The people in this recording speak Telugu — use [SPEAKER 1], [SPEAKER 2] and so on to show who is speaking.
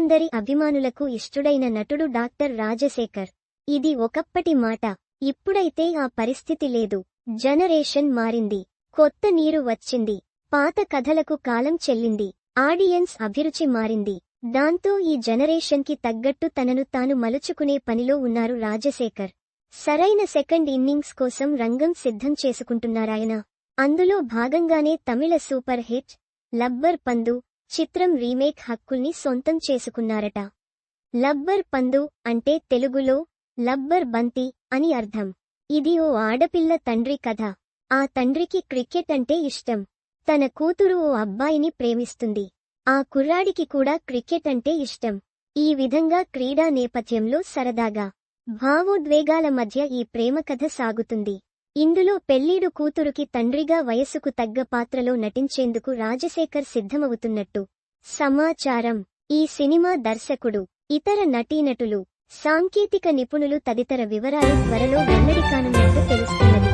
[SPEAKER 1] అందరి అభిమానులకు ఇష్టుడైన నటుడు డాక్టర్ రాజశేఖర్. ఇది ఒకప్పటి మాట. ఇప్పుడైతే ఆ పరిస్థితి లేదు. జనరేషన్ మారింది. కొత్త నీరు వచ్చింది. పాత కథలకు కాలం చెల్లింది. ఆడియన్స్ అభిరుచి మారింది. దాంతో ఈ జనరేషన్కి తగ్గట్టు తనను తాను మలుచుకునే పనిలో ఉన్నారు రాజశేఖర్. సరైన సెకండ్ ఇన్నింగ్స్ కోసం రంగం సిద్ధం చేసుకుంటున్నారాయన. అందులో భాగంగానే తమిళ సూపర్ హిట్ లబ్బర్ పందు చిత్రం రీమేక్ హక్కుల్ని సొంతం చేసుకున్నారట. లబ్బర్ పందు అంటే తెలుగులో లబ్బర్ బంతి అని అర్థం. ఇది ఓ ఆడపిల్ల తండ్రి కథ. ఆ తండ్రికి క్రికెట్ అంటే ఇష్టం. తన కూతురు ఓ అబ్బాయిని ప్రేమిస్తుంది. ఆ కుర్రాడికి కూడా క్రికెట్ అంటే ఇష్టం. ఈ విధంగా క్రీడా నేపథ్యంలో సరదాగా భావోద్వేగాల మధ్య ఈ ప్రేమ కథ సాగుతుంది. ఇందులో పెళ్ళీడు కూతురుకి తండ్రిగా వయస్సుకు తగ్గ పాత్రలో నటించేందుకు రాజశేఖర్ సిద్ధమవుతున్నట్టు. సమాచారం. ఈ సినిమా దర్శకుడు ఇతర నటీనటులు సాంకేతిక నిపుణులు తదితర వివరాలు త్వరలో వెల్లడి కానున్నట్టు తెలుస్తున్నది.